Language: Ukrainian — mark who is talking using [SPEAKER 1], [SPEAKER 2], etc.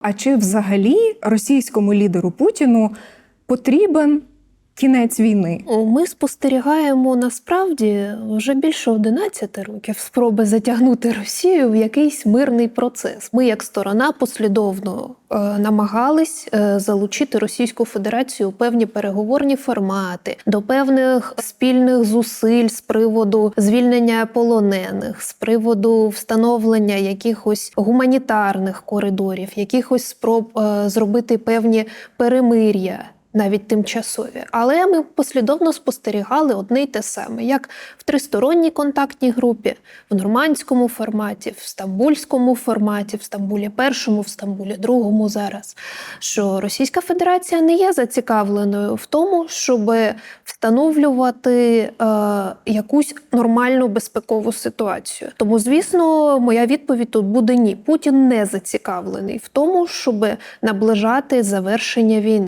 [SPEAKER 1] А чи взагалі російському лідеру Путіну потрібен кінець війни?
[SPEAKER 2] Ми спостерігаємо насправді вже більше 11 років спроби затягнути Росію в якийсь мирний процес. Ми, як сторона, послідовно е, намагались е, залучити Російську Федерацію у певні переговорні формати до певних спільних зусиль з приводу звільнення полонених, з приводу встановлення якихось гуманітарних коридорів, якихось спроб е, зробити певні перемир'я навіть тимчасові. Але ми послідовно спостерігали одне й те саме, як в тристоронній контактній групі, в нормандському форматі, в стамбульському форматі, в Стамбулі першому, в Стамбулі другому зараз. Що Російська Федерація не є зацікавленою в тому, щоб встановлювати е, якусь нормальну безпекову ситуацію. Тому, звісно, моя відповідь тут буде ні. Путін не зацікавлений в тому, щоб наближати завершення війни.